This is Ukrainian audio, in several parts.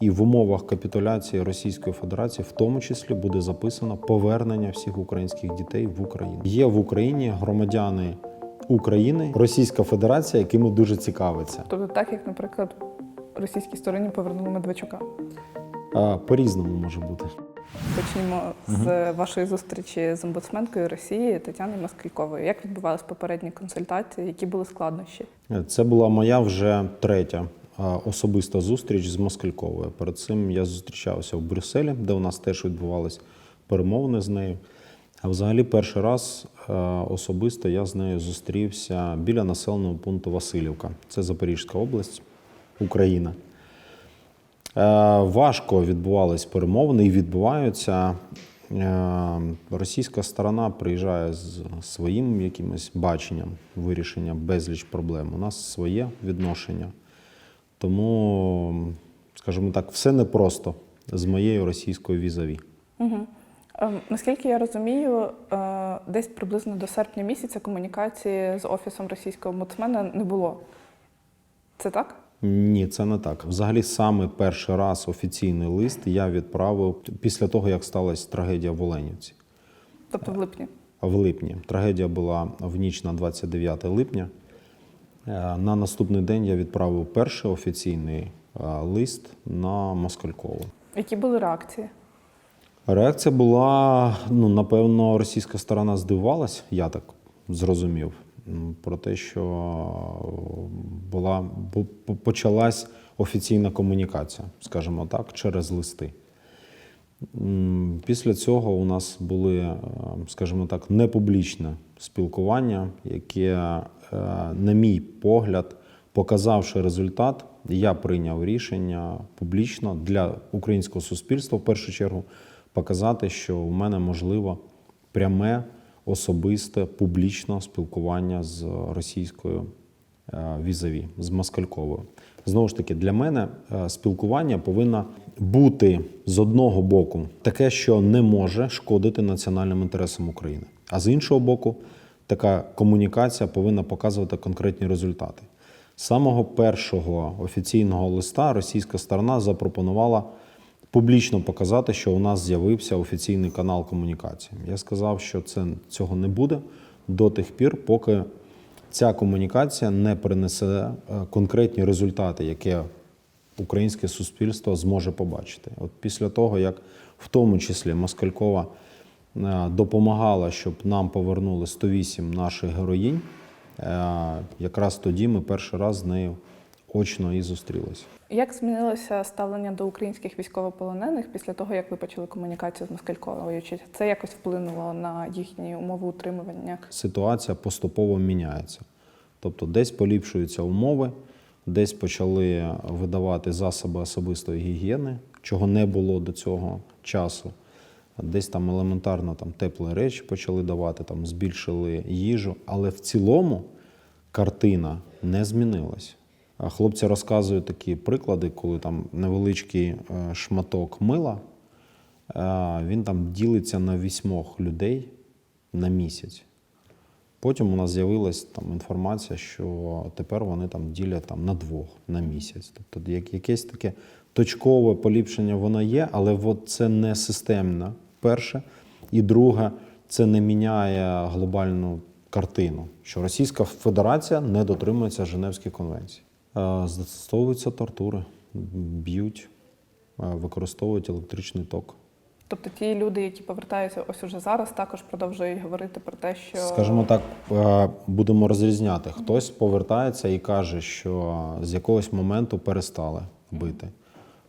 І в умовах капітуляції Російської Федерації, в тому числі, буде записано повернення всіх українських дітей в Україну. Є в Україні громадяни України, Російська Федерація, якими дуже цікавиться. Тобто, так як, наприклад, російській стороні повернули Медведчука. По-різному може бути. Почнімо з вашої зустрічі з омбудсменкою Росії Тетяною Москальковою. Як відбувалися попередні консультації? Які були складнощі? Це була моя вже третя особиста зустріч з Москальковою. Перед цим я зустрічався в Брюсселі, де у нас теж відбувались перемовини з нею. А взагалі, перший раз е, особисто я з нею зустрівся біля населеного пункту Васильівка. Це Запорізька область, Україна. Е, Важко відбувались перемовини і відбуваються. Е, Російська сторона приїжджає з своїм якимось баченням вирішення безліч проблем. У нас своє відношення. Тому, скажімо так, все непросто з моєю російською візаві. Угу. Ем, наскільки я розумію, е, десь приблизно до серпня місяця комунікації з офісом російського омбудсмена не було. Це так? Ні, це не так. Взагалі, саме перший раз офіційний лист я відправив після того, як сталася трагедія в Оленівці. Тобто в липні. в липні. Трагедія була в ніч на 29 липня. Е, На наступний день я відправив перший офіційний е, лист на Москалькову. Які були реакції? Реакція була, ну, напевно, російська сторона здивувалась, я так зрозумів, про те, що була, почалась офіційна комунікація, скажімо так, через листи. Після цього у нас були, е, скажімо так, непублічне спілкування, яке, на мій погляд, показавши результат, я прийняв рішення публічно для українського суспільства в першу чергу показати, що у мене можливо пряме, особисте, публічне спілкування з російською е, візаві, з Москальковою. Знову ж таки, для мене е, спілкування повинно бути з одного боку таке, що не може шкодити національним інтересам України. А з іншого боку, така комунікація повинна показувати конкретні результати. З самого першого офіційного листа російська сторона запропонувала публічно показати, що у нас з'явився офіційний канал комунікації. Я сказав, що це цього не буде до тих пір, поки ця комунікація не принесе е, конкретні результати, які українське суспільство зможе побачити. От після того, як в тому числі Москалькова допомагала, щоб нам повернули 108 наших героїнь, е, якраз тоді ми перший раз з нею очно і зустрілися. Як змінилося ставлення до українських військовополонених після того, як ви почали комунікацію з Москальковою? Чи це якось вплинуло на їхні умови утримування? ситуація поступово міняється. Тобто десь поліпшуються умови, десь почали видавати засоби особистої гігієни, чого не було до цього часу. Десь там елементарно там, теплі речі почали давати, там, збільшили їжу, але в цілому картина не змінилась. Хлопці розказують такі приклади, коли там невеличкий е, шматок мила, е, він там ділиться на вісьмох людей на місяць. Потім у нас з'явилась там інформація, що тепер вони там ділять там на двох на місяць. Тобто як, якесь таке точкове поліпшення воно є, але це не системне. Перше. І друге, це не міняє глобальну картину, що Російська Федерація не дотримується Женевських конвенцій. Е, Застосовуються тортури, б'ють, е, використовують електричний ток. Тобто ті люди, які повертаються ось уже зараз, також продовжують говорити про те, що Скажімо так, е, будемо розрізняти. Хтось повертається і каже, що з якогось моменту перестали бити.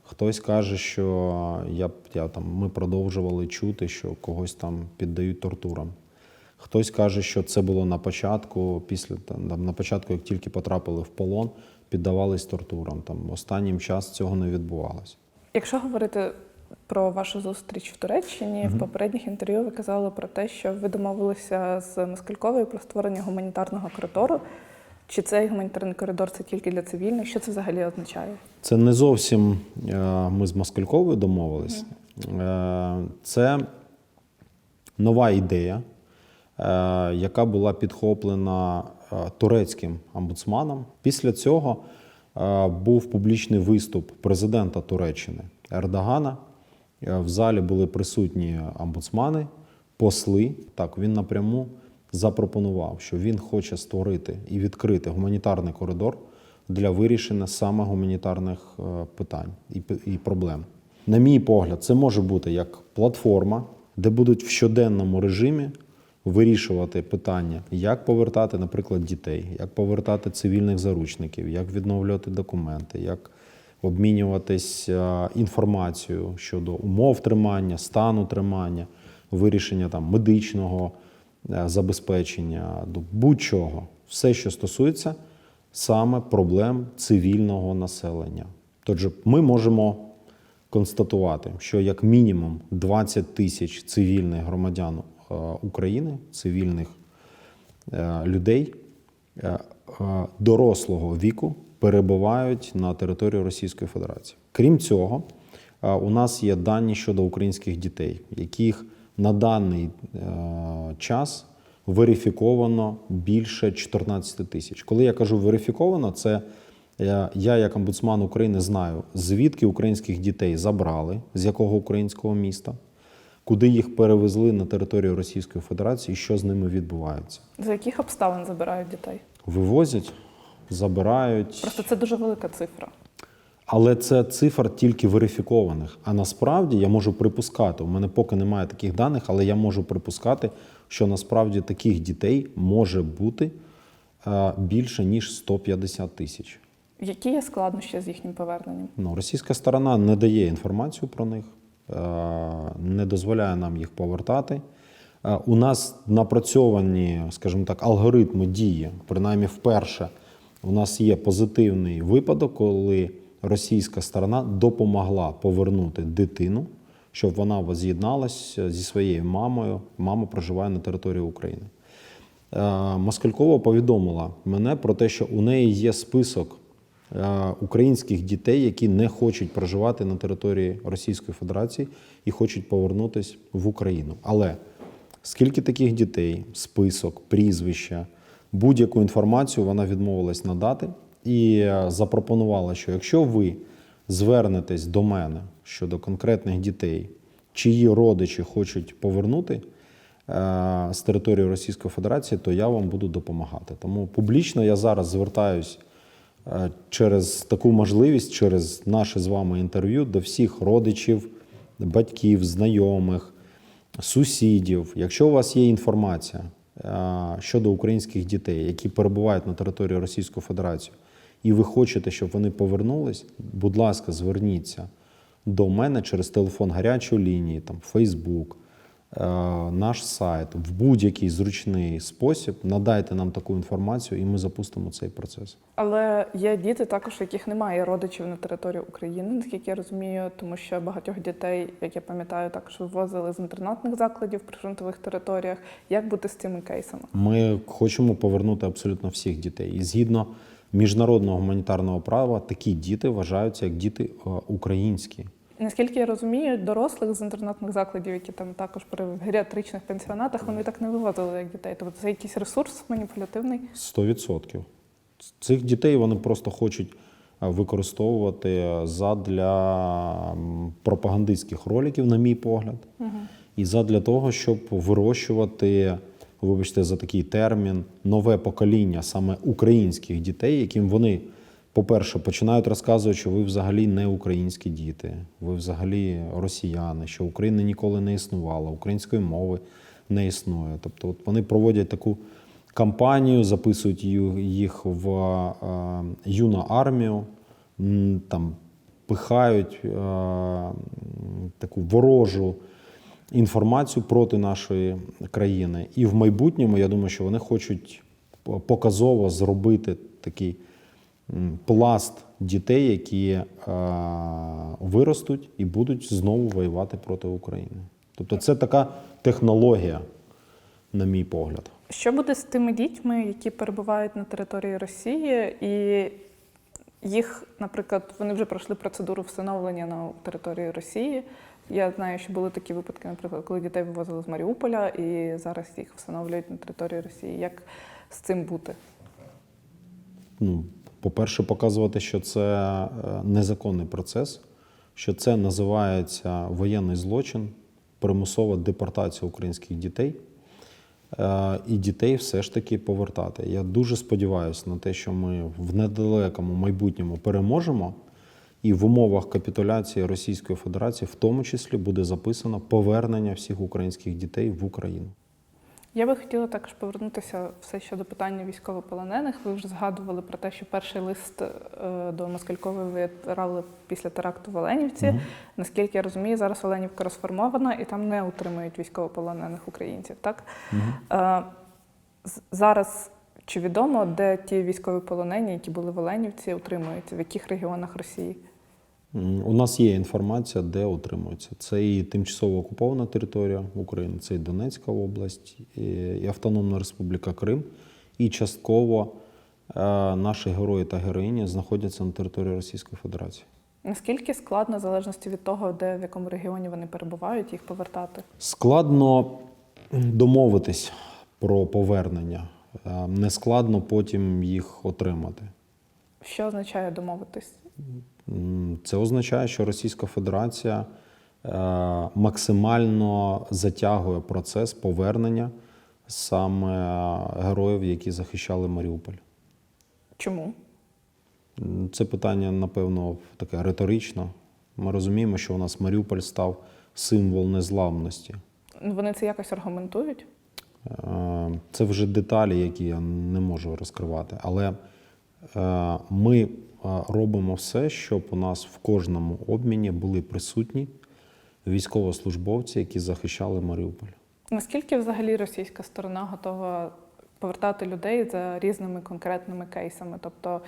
Хтось каже, що я, я там, ми продовжували чути, що когось там піддають тортурам. Хтось каже, що це було на початку, після там, на початку, як тільки потрапили в полон, піддавались тортурам. Там останнім час цього не відбувалося. Якщо говорити про вашу зустріч в Туреччині, в попередніх інтерв'ю ви казали про те, що ви домовилися з Москальковою про створення гуманітарного коридору. Чи цей гуманітарний коридор це тільки для цивільних? Що це взагалі означає? Це не зовсім е, ми з Москальковою домовились. Е, Це нова ідея, е, яка була підхоплена турецьким омбудсманом. Після цього був публічний виступ президента Туреччини Ердогана. В залі були присутні омбудсмани, посли. Так, він напряму запропонував, що він хоче створити і відкрити гуманітарний коридор для вирішення саме гуманітарних е, питань і, проблем. На мій погляд, це може бути як платформа, де будуть в щоденному режимі вирішувати питання, як повертати, наприклад, дітей, як повертати цивільних заручників, як відновлювати документи, як обмінюватись е, інформацією щодо умов тримання, стану тримання, вирішення там медичного забезпечення, до будь-чого, все, що стосується саме проблем цивільного населення. Тож ми можемо констатувати, що як мінімум 20 тисяч цивільних громадян е, України, цивільних е, людей е, е, дорослого віку перебувають на території Російської Федерації. Крім цього, е, у нас є дані щодо українських дітей, яких на даний е, час верифіковано більше 14 тисяч. Коли я кажу верифіковано, це я, я, як омбудсман України, знаю, звідки українських дітей забрали, з якого українського міста, куди їх перевезли на територію Російської Федерації і що з ними відбувається. За яких обставин забирають дітей? Вивозять, забирають. Просто це дуже велика цифра. Але це цифр тільки верифікованих. А насправді я можу припускати. У мене поки немає таких даних, але я можу припускати, що насправді таких дітей може бути е, більше ніж 150 тисяч. Які є складнощі з їхнім поверненням? Ну, російська сторона не дає інформацію про них, е, не дозволяє нам їх повертати. Е, У нас напрацьовані, скажімо так, алгоритми дії, принаймні вперше. У нас є позитивний випадок, коли російська сторона допомогла повернути дитину, щоб вона воз'єдналася зі своєю мамою. Мама проживає на території України. Е, Москалькова повідомила мене про те, що у неї є список е, українських дітей, які не хочуть проживати на території Російської Федерації і хочуть повернутися в Україну. Але скільки таких дітей, список, прізвища, будь-яку інформацію вона відмовилась надати і е, запропонувала, що якщо ви звернетесь до мене щодо конкретних дітей, чиї родичі хочуть повернути е, з території Російської Федерації, то я вам буду допомагати. Тому публічно я зараз звертаюсь е, через таку можливість, через наше з вами інтерв'ю до всіх родичів, батьків, знайомих, сусідів. Якщо у вас є інформація щодо українських дітей, які перебувають на території Російської Федерації, і ви хочете, щоб вони повернулись, будь ласка, зверніться до мене через телефон гарячої лінії, там Фейсбук, наш сайт в будь-який зручний спосіб. Надайте нам таку інформацію, і ми запустимо цей процес. Але є діти також, яких немає родичів на території України, наскільки я розумію, тому що багатьох дітей, як я пам'ятаю, також вивозили з інтернатних закладів при фронтових територіях. Як бути з цими кейсами? Ми хочемо повернути абсолютно всіх дітей. І згідно міжнародного гуманітарного права, такі діти вважаються як діти е, українські. Наскільки я розумію, дорослих з інтернатних закладів, які там також при геріатричних пенсіонатах, вони так не вивозили як дітей. Тобто це якийсь ресурс маніпулятивний. 100%. Цих дітей вони просто хочуть е, використовувати задля пропагандистських роликів, на мій погляд, і задля того, щоб вирощувати, вибачте, за такий термін, нове покоління саме українських дітей, яким вони, по-перше, починають розказувати, що ви взагалі не українські діти, ви взагалі росіяни, що України ніколи не існувало, української мови не існує. Тобто, от вони проводять таку кампанію, записують їх в е, юну армію, там пихають е, таку ворожу інформацію проти нашої країни. І в майбутньому я думаю, що вони хочуть показово зробити такий пласт дітей, які е, виростуть і будуть знову воювати проти України. Тобто це така технологія, на мій погляд. Що буде з тими дітьми, які перебувають на території Росії, і їх, наприклад, вони вже пройшли процедуру встановлення на території Росії. Я знаю, що були такі випадки, наприклад, коли дітей вивозили з Маріуполя, і зараз їх встановлюють на території Росії. Як з цим бути? ну, по-перше, показувати, що це е, незаконний процес, що це називається воєнний злочин, примусова депортація українських дітей. Е, І дітей все ж таки повертати. Я дуже сподіваюся на те, що ми в недалекому майбутньому переможемо, і в умовах капітуляції Російської Федерації, в тому числі, буде записано повернення всіх українських дітей в Україну. Я би хотіла також повернутися все щодо питання військовополонених. Ви вже згадували про те, що перший лист е, до Москалькової ви відправили після теракту в Оленівці. Наскільки я розумію, зараз Оленівка розформована і там не утримують військовополонених українців. Так з- зараз чи відомо, де ті військові полонені, які були в Оленівці, утримуються, в яких регіонах Росії? У нас є інформація, де утримуються. Це і тимчасово окупована територія України, це і Донецька область, і, і Автономна Республіка Крим, і частково е, наші герої та героїні знаходяться на території Російської Федерації. Наскільки складно, в залежності від того, де в якому регіоні вони перебувають, їх повертати? Складно домовитись про повернення, е, не складно потім їх отримати. Що означає домовитись? Це означає, що Російська Федерація е, максимально затягує процес повернення саме героїв, які захищали Маріуполь. Чому? Це питання, напевно, таке риторично. Ми розуміємо, що у нас Маріуполь став символ незламності. Ну, Вони це якось аргументують? Е, Це вже деталі, які я не можу розкривати. Але е, ми робимо все, щоб у нас в кожному обміні були присутні військовослужбовці, які захищали Маріуполь. Наскільки взагалі російська сторона готова повертати людей за різними конкретними кейсами? Тобто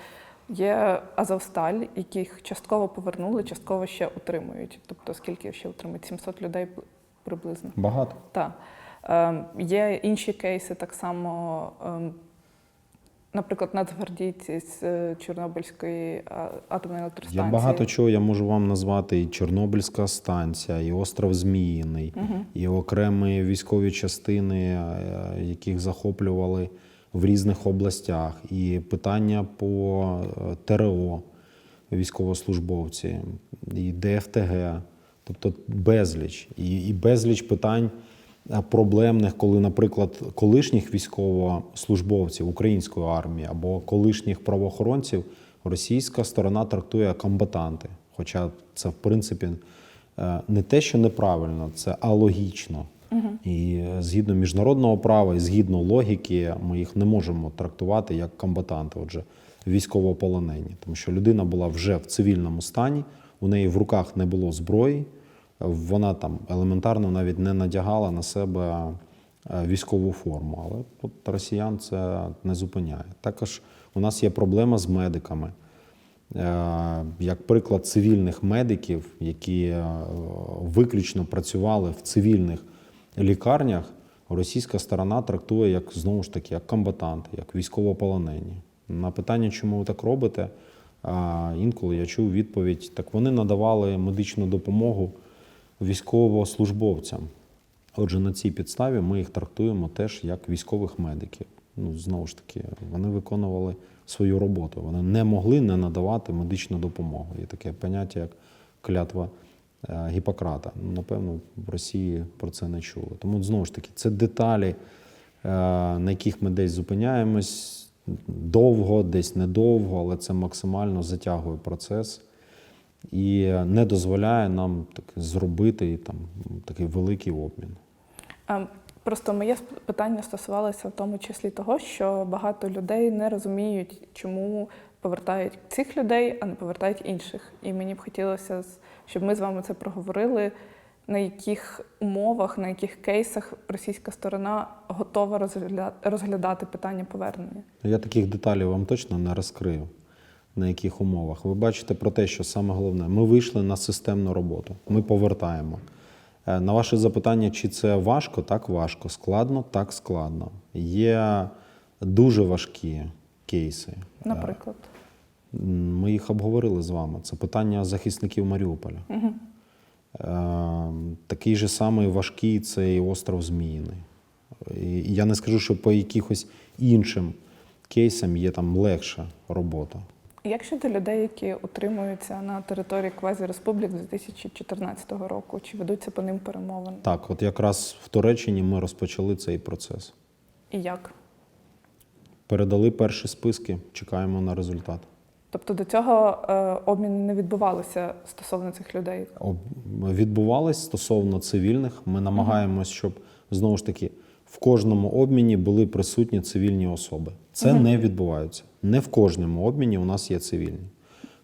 є Азовсталь, яких частково повернули, частково ще утримують. Тобто скільки ще утримують? 700 людей приблизно. Багато. Так. Ем, є інші кейси, так само, наприклад, нацгвардійці з е, Чорнобильської атомної електростанції. Я багато чого я можу вам назвати і Чорнобильська станція, і остров Зміїний, і окремі військові частини, е, яких захоплювали в різних областях, і питання по е, ТРО військовослужбовці, і ДФТГ, тобто безліч, і, і безліч питань. Е, Проблемних, коли, наприклад, колишніх військовослужбовців української армії або колишніх правоохоронців російська сторона трактує комбатанти. Хоча це, в принципі, е, не те, що неправильно, це алогічно. І е, згідно міжнародного права і згідно логіки, ми їх не можемо трактувати як комбатанти, отже, військовополонені. Тому що людина була вже в цивільному стані, у неї в руках не було зброї, вона там елементарно навіть не надягала на себе е, військову форму. Але от росіян це не зупиняє. Також у нас є проблема з медиками. Е, Як приклад цивільних медиків, які е, виключно працювали в цивільних лікарнях, російська сторона трактує як знову ж таки як комбатанти, як військовополонені. На питання, чому ви так робите, інколи я чув відповідь: так вони надавали медичну допомогу військовослужбовцям. Отже, на цій підставі ми їх трактуємо теж як військових медиків. Ну, знову ж таки, вони виконували свою роботу. Вони не могли не надавати медичну допомогу. Є таке поняття, як клятва е, Гіппократа. Ну, напевно, в Росії про це не чули. Тому знову ж таки, це деталі, е, на яких ми десь зупиняємось довго, десь недовго, але це максимально затягує процес і не дозволяє нам так зробити там такий великий обмін. Просто моє питання стосувалося в тому числі того, що багато людей не розуміють, чому повертають цих людей, а не повертають інших. І мені б хотілося, щоб ми з вами це проговорили, на яких умовах, на яких кейсах російська сторона готова розгля- розглядати питання повернення. Я таких деталей вам точно не розкрию, на яких умовах. Ви бачите про те, що саме головне, ми вийшли на системну роботу, ми повертаємо. Е, На ваше запитання, чи це важко, так важко. Складно, так складно. Є дуже важкі кейси. Наприклад, Ми їх обговорили з вами. Це питання захисників Маріуполя. Угу. Е, Такий же самий важкий це і остров Зміїний. І я не скажу, що по якихось іншим кейсам є там легша робота. Як щодо людей, які утримуються на території квазіреспублік з 2014 року? Чи ведуться по ним перемовини? Так, от якраз в Туреччині ми розпочали цей процес. І як? Передали перші списки, чекаємо на результат. Тобто до цього е, обміни не відбувалися стосовно цих людей. Об- Відбувалось стосовно цивільних. Ми намагаємось, щоб знову ж таки в кожному обміні були присутні цивільні особи. Це не відбувається. Не в кожному обміні у нас є цивільні.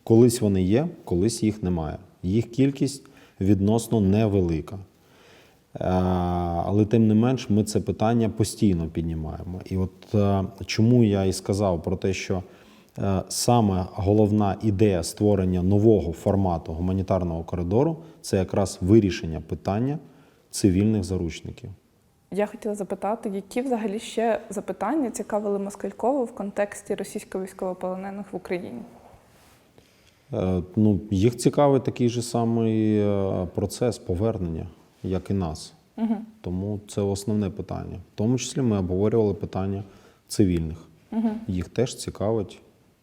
Колись вони є, колись їх немає. Їх кількість відносно невелика. Е, Але тим не менш, ми це питання постійно піднімаємо. І от е, чому я і сказав про те, що е, саме головна ідея створення нового формату гуманітарного коридору це якраз вирішення питання цивільних заручників. Я хотіла запитати, які взагалі ще запитання цікавили Москалькову в контексті російсько військовополонених в Україні? Е, Ну, їх цікавий такий же самий е, процес повернення, як і нас. Угу. Тому це основне питання. В тому числі ми обговорювали питання цивільних. Угу. Їх теж цікавить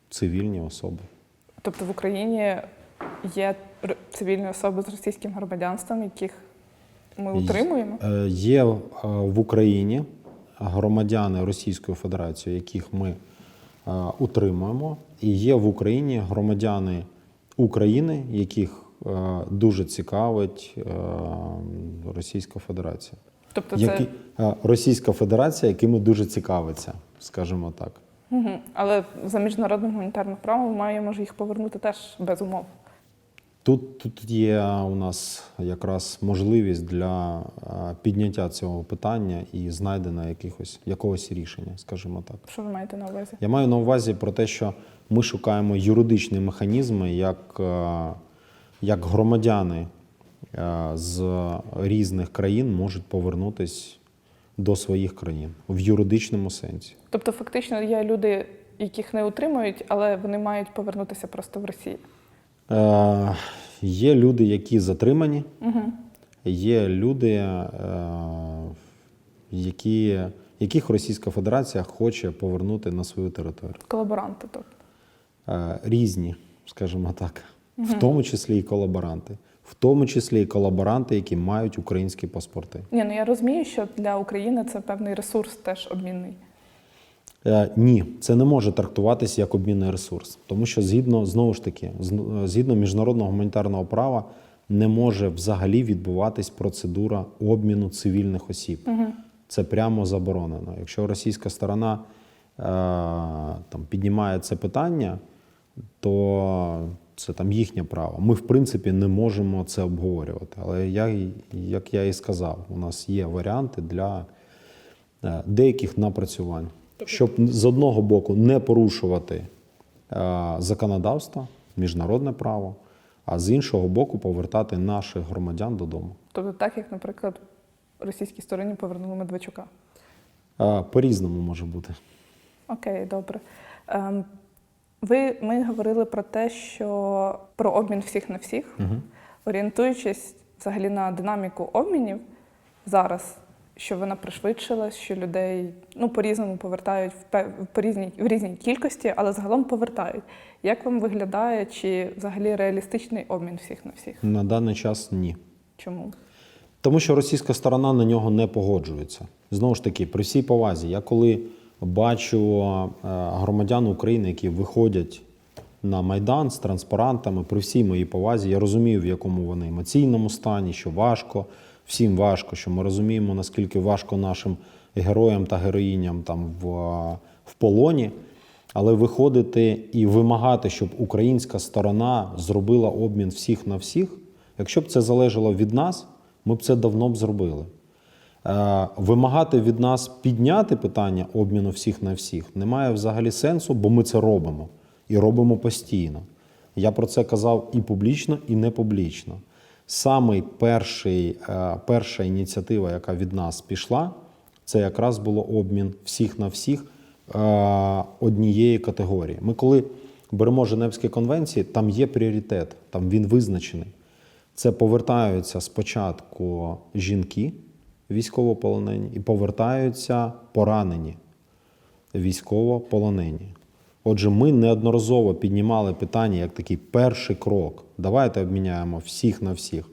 цивільні особи. Тобто в Україні є цивільні особи з російським громадянством, яких ми утримуємо? Е, Є е, в Україні громадяни Російської Федерації, яких ми е, утримуємо, і є в Україні громадяни України, яких дуже цікавить Російська Федерація. Тобто Які, це Російська Федерація, якими дуже цікавиться, скажімо так. угу. але за міжнародним гуманітарним правом маємо ж їх повернути теж без умов. Тут, тут є у нас якраз можливість для підняття цього питання і знайдення якихось, якогось рішення, скажімо так. Що ви маєте на увазі? Я маю на увазі про те, що ми шукаємо юридичні механізми, як, як громадяни з різних країн можуть повернутися до своїх країн в юридичному сенсі. Тобто, фактично є люди, яких не утримують, але вони мають повернутися просто в Росію. Е, Є люди, які затримані, Угу. є люди, е, які, яких Російська Федерація хоче повернути на свою територію. Колаборанти, тобто. Е, різні, скажімо так, в тому числі і колаборанти, в тому числі і колаборанти, які мають українські паспорти. Ні, ну я розумію, що для України це певний ресурс теж обмінний. Е, Ні, це не може трактуватися як обмінний ресурс, тому що згідно знову ж таки, згідно міжнародного гуманітарного права, не може взагалі відбуватись процедура обміну цивільних осіб. Це прямо заборонено. Якщо російська сторона е, там піднімає це питання, то це там їхнє право. Ми, в принципі, не можемо це обговорювати. Але я, як я і сказав, у нас є варіанти для е, деяких напрацювань, щоб з одного боку не порушувати е, законодавство, міжнародне право, а з іншого боку повертати наших громадян додому. Тобто, так як, наприклад, російській стороні повернули Медведчука. Е, По-різному може бути. Окей, добре. Ем, ви ми говорили про те, що про обмін всіх на всіх, Угу. орієнтуючись взагалі на динаміку обмінів зараз, що вона пришвидшилась, що людей ну по-різному повертають в по різній в різній кількості, але загалом повертають. Як вам виглядає, чи взагалі реалістичний обмін всіх на всіх? На даний час ні. Чому? Тому що російська сторона на нього не погоджується. Знову ж таки, при всій повазі, я коли бачу е, громадян України, які виходять на Майдан з транспарантами, при всій моїй повазі, я розумію, в якому вони емоційному стані, що важко, всім важко, що ми розуміємо, наскільки важко нашим героям та героїням там в, в полоні. Але виходити і вимагати, щоб українська сторона зробила обмін всіх на всіх, якщо б це залежало від нас, ми б це давно б зробили. Е, Вимагати від нас підняти питання обміну всіх на всіх немає взагалі сенсу, бо ми це робимо і робимо постійно. Я про це казав і публічно, і не публічно. Самий перший, е, перша ініціатива, яка від нас пішла, це якраз було обмін всіх на всіх е, однієї категорії. Ми коли беремо Женевські конвенції, там є пріоритет, там він визначений. Це повертаються спочатку жінки військовополонені і повертаються поранені військовополонені. Отже, ми неодноразово піднімали питання як такий перший крок. Давайте обміняємо всіх на всіх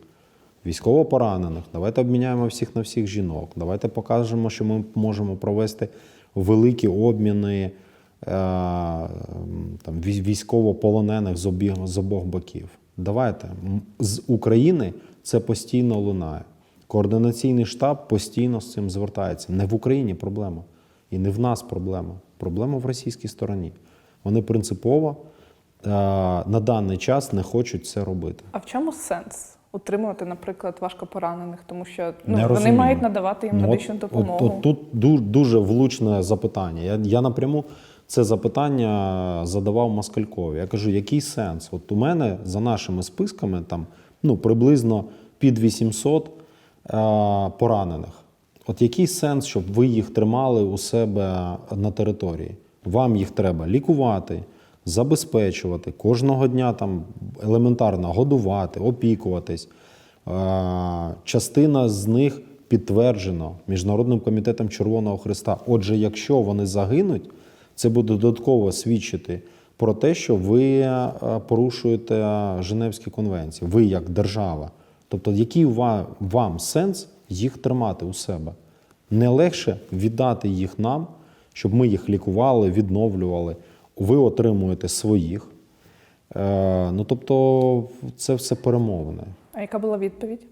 військовопоранених, давайте обміняємо всіх на всіх жінок. Давайте покажемо, що ми можемо провести великі обміни е, там, вій- військовополонених з, обіг, з обох боків. Давайте. З України це постійно лунає. Координаційний штаб постійно з цим звертається. Не в Україні проблема. І не в нас проблема. Проблема в російській стороні. Вони принципово е, на даний час не хочуть це робити. А в чому сенс утримувати, наприклад, важкопоранених? Тому що ну, Не вони мають надавати їм Ну, медичну допомогу. От, от, тут дуже влучне запитання. Я, я напряму це запитання задавав Москалькові. Я кажу, який сенс? От у мене за нашими списками там ну, приблизно під 800 е, поранених. От який сенс, щоб ви їх тримали у себе на території? Вам їх треба лікувати, забезпечувати, кожного дня там елементарно годувати, опікуватись. Частина з них підтверджено Міжнародним комітетом Червоного Христа. Отже, якщо вони загинуть, це буде додатково свідчити про те, що ви е, порушуєте Женевські конвенції, ви як держава. Тобто, який вам сенс їх тримати у себе? Не легше віддати їх нам, щоб ми їх лікували, відновлювали. Ви отримуєте своїх. Е, ну тобто, це все перемовини. А яка була відповідь?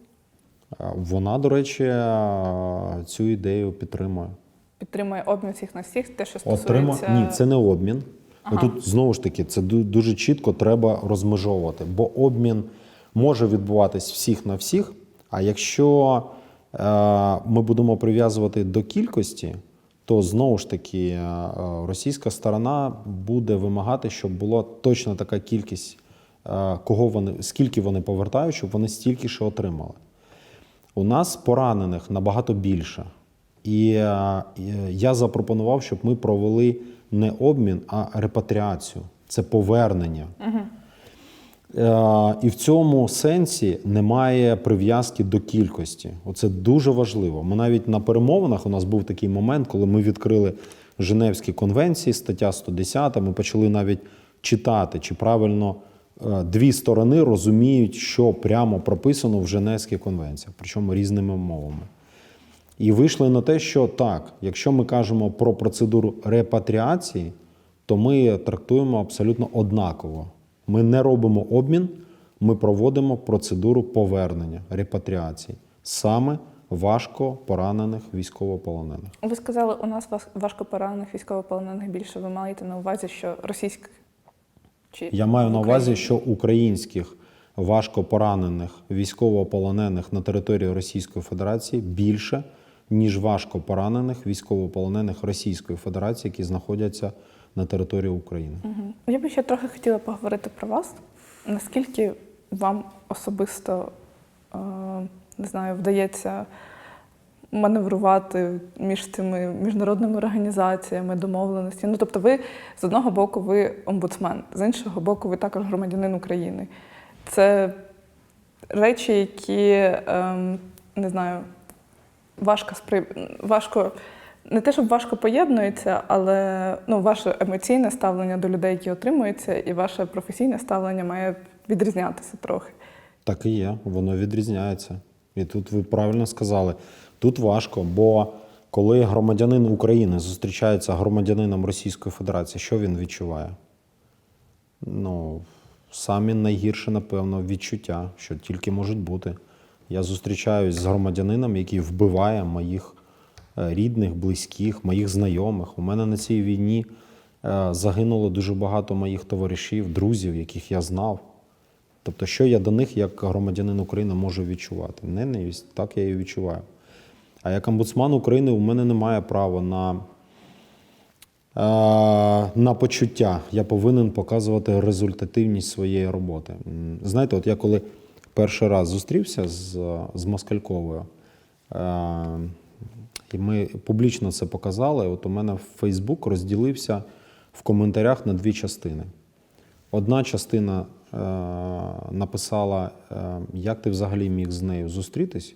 Е, Вона, до речі, е, цю ідею підтримує. Підтримує обмін всіх на всіх, те, що Отрима... стосується Ні, це не обмін. Ага. Тут знову ж таки це дуже чітко треба розмежовувати, бо обмін може відбуватись всіх на всіх. А якщо е, ми будемо прив'язувати до кількості, то знову ж таки е, російська сторона буде вимагати, щоб була точно така кількість, е, кого вони, скільки вони повертають, щоб вони стільки ще отримали. У нас поранених набагато більше. І е, я запропонував, щоб ми провели не обмін, а репатріацію. Це повернення. Е, І в цьому сенсі немає прив'язки до кількості. Оце дуже важливо. Ми навіть на перемовинах у нас був такий момент, коли ми відкрили Женевські конвенції, стаття 110, ми почали навіть читати, чи правильно е, дві сторони розуміють, що прямо прописано в Женевських конвенціях, причому різними мовами. І вийшли на те, що так, якщо ми кажемо про процедуру репатріації, то ми трактуємо абсолютно однаково. Ми не робимо обмін, ми проводимо процедуру повернення репатріації саме важко поранених військовополонених. Ви сказали, у нас важ- важкопоранених військовополонених більше. Ви маєте на увазі, що російських чи Я маю на увазі, що українських важко поранених військовополонених на території Російської Федерації більше, ніж важко поранених військовополонених Російської Федерації, які знаходяться на території України. Мгм. Я би ще трохи хотіла поговорити про вас. Наскільки вам особисто е, не знаю, вдається маневрувати між цими міжнародними організаціями, домовленості? Ну, тобто, ви з одного боку ви омбудсмен, з іншого боку, ви також громадянин України. Це речі, які ем, не знаю, важко спри... важко. Не те, щоб важко поєднується, але ну, ваше емоційне ставлення до людей, які отримуються, і ваше професійне ставлення має відрізнятися трохи. Так і є, воно відрізняється. І тут ви правильно сказали. Тут важко, бо коли громадянин України зустрічається громадянином Російської Федерації, що він відчуває? Ну, самі найгірше, напевно, відчуття, що тільки можуть бути. Я зустрічаюсь з громадянином, який вбиває моїх рідних, близьких, моїх знайомих. У мене на цій війні е, загинуло дуже багато моїх товаришів, друзів, яких я знав. Тобто, що я до них, як громадянин України, можу відчувати? Ненависть, так я її відчуваю. А як омбудсман України у мене немає права на, е, на почуття. Я повинен показувати результативність своєї роботи. Знаєте, от я коли перший раз зустрівся з, з Москальковою, е, і ми публічно це показали. От у мене Фейсбук розділився в коментарях на дві частини. Одна частина е, написала, е, як ти взагалі міг з нею зустрітись,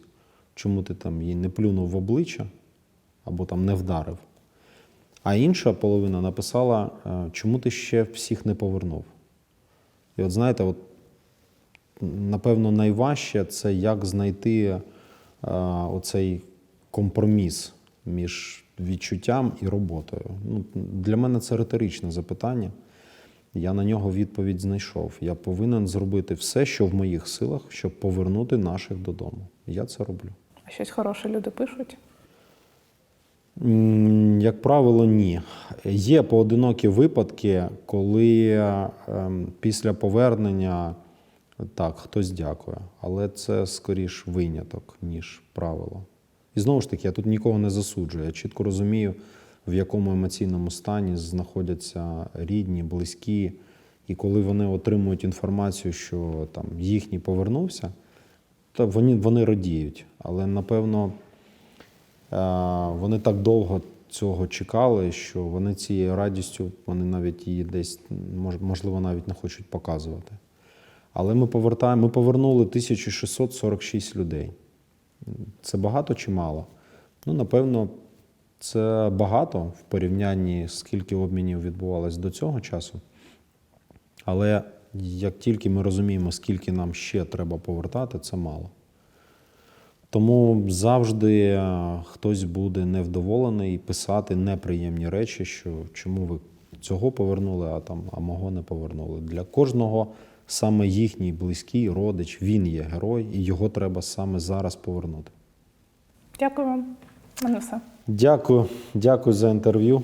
чому ти там їй не плюнув в обличчя або там не вдарив. А інша половина написала, е, чому ти ще всіх не повернув. І от знаєте, от, напевно, найважче це як знайти е, оцей компроміс між відчуттям і роботою. Ну, для мене це риторичне запитання. Я на нього відповідь знайшов. Я повинен зробити все, що в моїх силах, щоб повернути наших додому. Я це роблю. А щось хороше люди пишуть? Як правило, ні. Є поодинокі випадки, коли ем, після повернення так, хтось дякує, але це скоріш виняток, ніж правило. І знову ж таки, я тут нікого не засуджую. Я чітко розумію, в якому емоційному стані знаходяться рідні, близькі. І коли вони отримують інформацію, що там їхній повернувся, то вони, вони радіють. Але напевно Е, Вони так довго цього чекали, що вони цією радістю, вони навіть її десь, можливо, навіть не хочуть показувати. Але ми повертаємо, ми повернули 1646 людей. Це багато чи мало? Ну, напевно, це багато в порівнянні, скільки обмінів відбувалось до цього часу. Але як тільки ми розуміємо, скільки нам ще треба повертати, це мало. Тому завжди е, хтось буде невдоволений писати неприємні речі, що чому ви цього повернули, а там а мого не повернули. Для кожного саме їхній близький родич, він є герой, і його треба саме зараз повернути. Дякую вам. Мене все. Дякую, дякую за інтерв'ю.